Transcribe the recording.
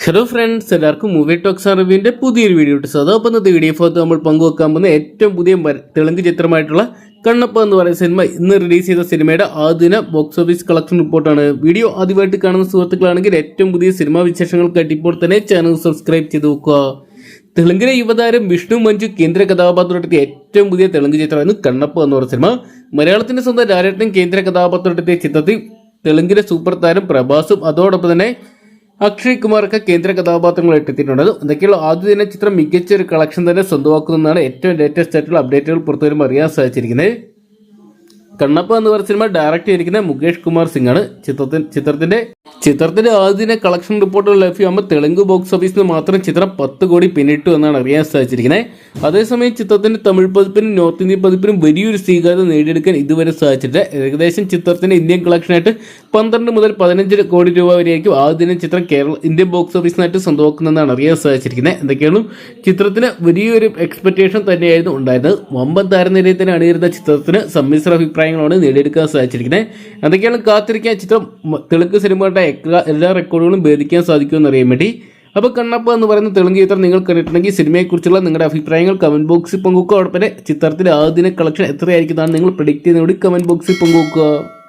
Hello friends എല്ലാവർക്കും movie talks റിവ്യൂവിന്റെ പുതിയൊരു വീഡിയോ ഇട്ട് അതോപ്പം ഇന്നത്തെ വീഡിയോ ഭാഗത്ത് നമ്മൾ പങ്കുവെക്കാൻ പോകുന്ന ഏറ്റവും പുതിയ തെലുങ്ക് ചിത്രമായിട്ടുള്ള കണ്ണപ്പ എന്ന് പറയുന്ന സിനിമ ഇന്ന് റിലീസ് ചെയ്ത സിനിമയുടെ ആദ്യ ബോക്സ് ഓഫീസ് കളക്ഷൻ റിപ്പോർട്ടാണ് വീഡിയോ ആദ്യമായിട്ട് കാണുന്ന സുഹൃത്തുക്കളാണെങ്കിൽ ഏറ്റവും പുതിയ സിനിമാ വിശേഷങ്ങൾ ഇപ്പോൾ തന്നെ ചാനൽ സബ്സ്ക്രൈബ് ചെയ്ത് നോക്കുക. തെലുങ്കിലെ യുവതാരം വിഷ്ണു മഞ്ജു കേന്ദ്ര കഥാപാത്രത്തിലെത്തിയ ഏറ്റവും പുതിയ തെലുങ്ക് ചിത്രമായിരുന്നു കണ്ണപ്പ എന്ന് പറയുന്ന സിനിമ മലയാളത്തിന്റെ സ്വന്തം രാരട്ടൻ കേന്ദ്ര കഥാപാത്രത്തിലെത്തിയ ചിത്രത്തിൽ തെലുങ്കിലെ സൂപ്പർ താരം പ്രഭാസും അതോടൊപ്പം തന്നെ അക്ഷയ് കുമാർക്ക് കേന്ദ്ര കഥാപാത്രങ്ങളായിട്ട് എത്തിയിട്ടുണ്ട്. എന്തൊക്കെയുള്ള ആദ്യ ദിന ചിത്രം മികച്ച ഒരു കളക്ഷൻ തന്നെ സ്വന്തമാക്കുന്നതാണ് ഏറ്റവും ലേറ്റസ്റ്റ് ആയിട്ടുള്ള അപ്ഡേറ്റുകൾ പുറത്തു വരുമ്പോൾ അറിയാൻ സാധിച്ചിരിക്കുന്നത്. കണ്ണപ്പ എന്ന് പറയുന്ന സിനിമ ഡയറക്ട് ചെയ്തിരിക്കുന്ന മുകേഷ് കുമാർ സിംഗ് ആണ് ചിത്രത്തിൽ ചിത്രത്തിന്റെ ചിത്രത്തിന്റെ ആദ്യദിന കളക്ഷൻ റിപ്പോർട്ടുകൾ ലഭ്യമാകുമ്പോൾ തെലുങ്ക് ബോക്സ് ഓഫീസിൽ മാത്രം ചിത്രം പത്ത് കോടി പിന്നിട്ടു എന്നാണ് അറിയാൻ സാധിച്ചിരിക്കുന്നത്. അതേസമയം ചിത്രത്തിന്റെ തമിഴ് പതിപ്പിനും നോർത്ത് ഇന്ത്യൻ പതിപ്പിനും വലിയൊരു സ്വീകാര്യത നേടിയെടുക്കാൻ ഇതുവരെ സാധിച്ചിട്ടില്ല. ഏകദേശം ചിത്രത്തിന്റെ ഇന്ത്യൻ കളക്ഷനായിട്ട് പന്ത്രണ്ട് മുതൽ പതിനഞ്ച് കോടി രൂപ വരെയായിരിക്കും ആദ്യദിന ചിത്രം കേരള ഇന്ത്യൻ ബോക്സ് ഓഫീസിനായിട്ട് സ്വന്തമാക്കുന്നതെന്നാണ് അറിയാൻ സാധിച്ചിരിക്കുന്നത്. എന്തൊക്കെയാണ് ചിത്രത്തിന് വലിയൊരു എക്സ്പെക്ടേഷൻ തന്നെയായിരുന്നു ഉണ്ടായിരുന്നത്. വമ്പൻ താരനിരയിൽ തന്നെ അണിയിരുന്ന ചിത്രത്തിന് സമ്മിശ്ര അഭിപ്രായങ്ങളാണ് നേടിയെടുക്കാൻ സാധിച്ചിരിക്കുന്നത്. എന്തൊക്കെയാണ് കാത്തിരിക്കാൻ ചിത്രം? തെലുങ്ക് സിനിമകളുടെ എല്ലാ- റെക്കോർഡുകളും ഭേദിക്കാൻ സാധിക്കുമെന്ന് അറിയാൻ വേണ്ടി. അപ്പോൾ കണ്ണപ്പ എന്ന് പറയുന്ന തെലുങ്ക് ചിത്രം നിങ്ങൾ കണ്ടിട്ടുണ്ടെങ്കിൽ സിനിമയെക്കുറിച്ചുള്ള നിങ്ങളുടെ അഭിപ്രായങ്ങൾ കമന്റ് ബോക്സിൽ പങ്കുവെക്കുക. അതോടൊപ്പം തന്നെ ചിത്രത്തിന്റെ ആദ്യ കളക്ഷൻ എത്രയായിരിക്കുന്നതാണ് നിങ്ങൾ പ്രഡിക്റ്റ് ചെയ്യുന്നതോട് കമന്റ് ബോക്സിൽ പങ്കുവെക്കുക.